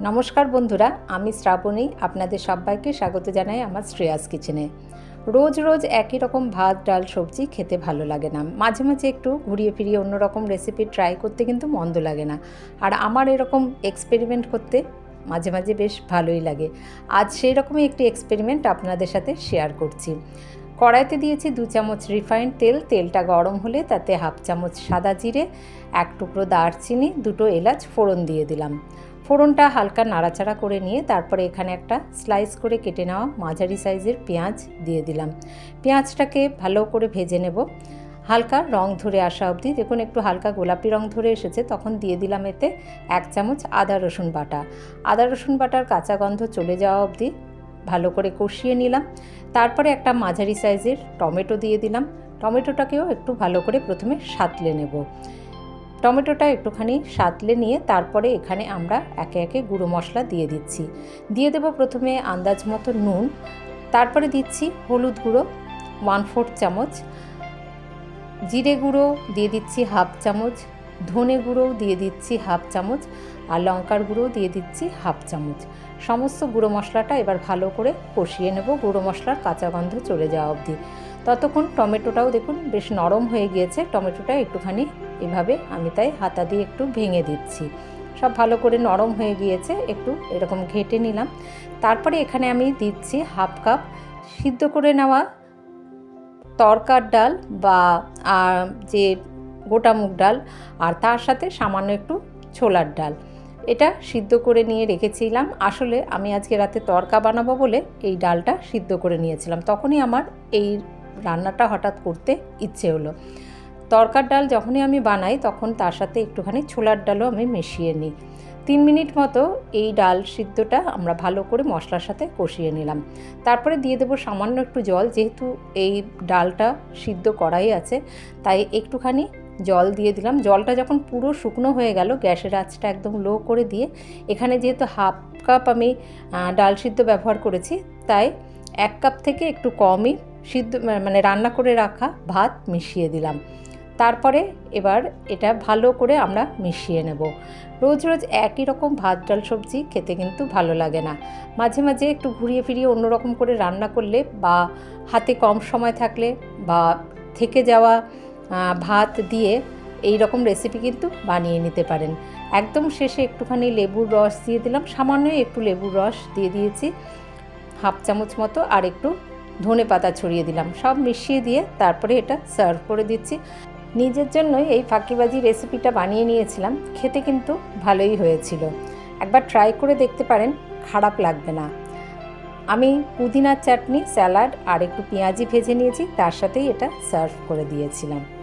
নমস্কার বন্ধুরা, আমি শ্রাবণী, আপনাদের সবাইকে স্বাগত জানাই আমার শ্রেয়াস কিচেনে। রোজ রোজ একই রকম ভাত, ডাল, সবজি খেতে ভালো লাগে না। মাঝে মাঝে একটু ঘুরিয়ে ফিরিয়ে অন্যরকম রেসিপি ট্রাই করতে কিন্তু মন্দ লাগে না। আর আমার এরকম এক্সপেরিমেন্ট করতে মাঝে মাঝে বেশ ভালোই লাগে। আজ সেই রকমই একটি এক্সপেরিমেন্ট আপনাদের সাথে শেয়ার করছি। কড়াইতে দিয়েছি দু চামচ রিফাইন্ড তেল। তেলটা গরম হলে তাতে হাফ চামচ সাদা জিরে, এক টুকরো দারচিনি, দুটো এলাচ ফোড়ন দিয়ে দিলাম। ফোড়নটা হালকা নাড়াচাড়া করে নিয়ে তারপরে এখানে একটা স্লাইস করে কেটে নেওয়া মাঝারি সাইজের পেঁয়াজ দিয়ে দিলাম। পেঁয়াজটাকে ভালো করে ভেজে নেব। হালকা রং ধরে আসা অবধি, দেখুন একটু হালকা গোলাপি রং ধরে এসেছে, তখন দিয়ে দিলাম এতে এক চামচ আদা রসুন বাটা। আদা রসুন বাটার কাঁচা গন্ধ চলে যাওয়া অবধি ভালো করে কষিয়ে নিলাম। তারপরে একটা মাঝারি সাইজের টমেটো দিয়ে দিলাম। টমেটোটাকেও একটু ভালো করে প্রথমে সাতলে নেব। টমেটোটা একটুখানি সাতলে নিয়ে তারপরে এখানে আমরা একে একে গুঁড়ো মশলা দিয়ে দিচ্ছি। দিয়ে দেব প্রথমে আন্দাজ মতো নুন, তারপরে দিচ্ছি হলুদ গুঁড়ো ওয়ান ফোর্থ চামচ। জিরে গুঁড়ো দিয়ে দিচ্ছি হাফ চামচ, ধনে গুঁড়োও দিয়ে দিচ্ছি হাফ চামচ, আর লঙ্কার গুঁড়োও দিয়ে দিচ্ছি হাফ চামচ। সমস্ত গুঁড়ো মশলাটা এবার ভালো করে কষিয়ে নেব, গুঁড়ো মশলার কাঁচা গন্ধ চলে যাওয়া অবধি। ততক্ষণ টমেটোটাও দেখুন বেশ নরম হয়ে গিয়েছে, টমেটোটা একটুখানি এভাবে আমি তাই হাতা দিয়ে একটু ভেঙে দিচ্ছি। সব ভালো করে নরম হয়ে গিয়েছে, একটু এরকম ঘেটে নিলাম। তারপরে এখানে আমি দিচ্ছি হাফ কাপ সিদ্ধ করে নেওয়া তরকার ডাল বা যে গোটা মুগ ডাল আর তার সাথে সামান্য একটু ছোলার ডাল। এটা সিদ্ধ করে নিয়ে রেখেছিলাম। আসলে আমি আজকে রাতে তরকা বানাবো বলে এই ডালটা সিদ্ধ করে নিয়েছিলাম। তখনই আমার এই রান্নাটা হঠাৎ করতে ইচ্ছে হলো। তরকার ডাল যখনই আমি বানাই, তখন তার সাথে একটুখানি ছোলার ডালও আমি মিশিয়ে নিই। তিন মিনিট মতো এই ডাল সিদ্ধটা আমরা ভালো করে মশলার সাথে কষিয়ে নিলাম। তারপরে দিয়ে দেবো সামান্য একটু জল, যেহেতু এই ডালটা সিদ্ধ করাই আছে, তাই একটুখানি জল দিয়ে দিলাম। জলটা যখন পুরো শুকনো হয়ে গেল, গ্যাসের আঁচটা একদম লো করে দিয়ে, এখানে যেহেতু হাফ কাপ আমি ডাল সিদ্ধ ব্যবহার করেছি, তাই এক কাপ থেকে একটু কমই সিদ্ধ মানে রান্না করে রাখা ভাত মিশিয়ে দিলাম। তারপরে এবার এটা ভালো করে আমরা মিশিয়ে নেব। রোজ রোজ একই রকম ভাত, ডাল, সবজি খেতে কিন্তু ভালো লাগে না। মাঝে মাঝে একটু ঘুরিয়ে ফিরিয়ে অন্যরকম করে রান্না করলে বা হাতে কম সময় থাকলে বা থেকে যাওয়া ভাত দিয়ে এই রকম রেসিপি কিন্তু বানিয়ে নিতে পারেন। একদম শেষে একটুখানি লেবুর রস দিয়ে দিলাম। সামান্যই একটু লেবুর রস দিয়ে দিয়েছি। হাফ চামচ মতো আর একটু ধনে পাতা ছড়িয়ে দিলাম। সব মিশিয়ে দিয়ে তারপরে এটা সার্ভ করে দিচ্ছি। নিজের জন্যই এই ফাঁকিবাজি রেসিপিটা বানিয়ে নিয়েছিলাম। খেতে কিন্তু ভালোই হয়েছিল। একবার ট্রাই করে দেখতে পারেন, খারাপ লাগবে না। আমি পুদিনার চাটনি স্যালাড আর একটু পেঁয়াজি ভেজে নিয়েছি, তার সাথেই এটা সার্ভ করে দিয়েছিলাম।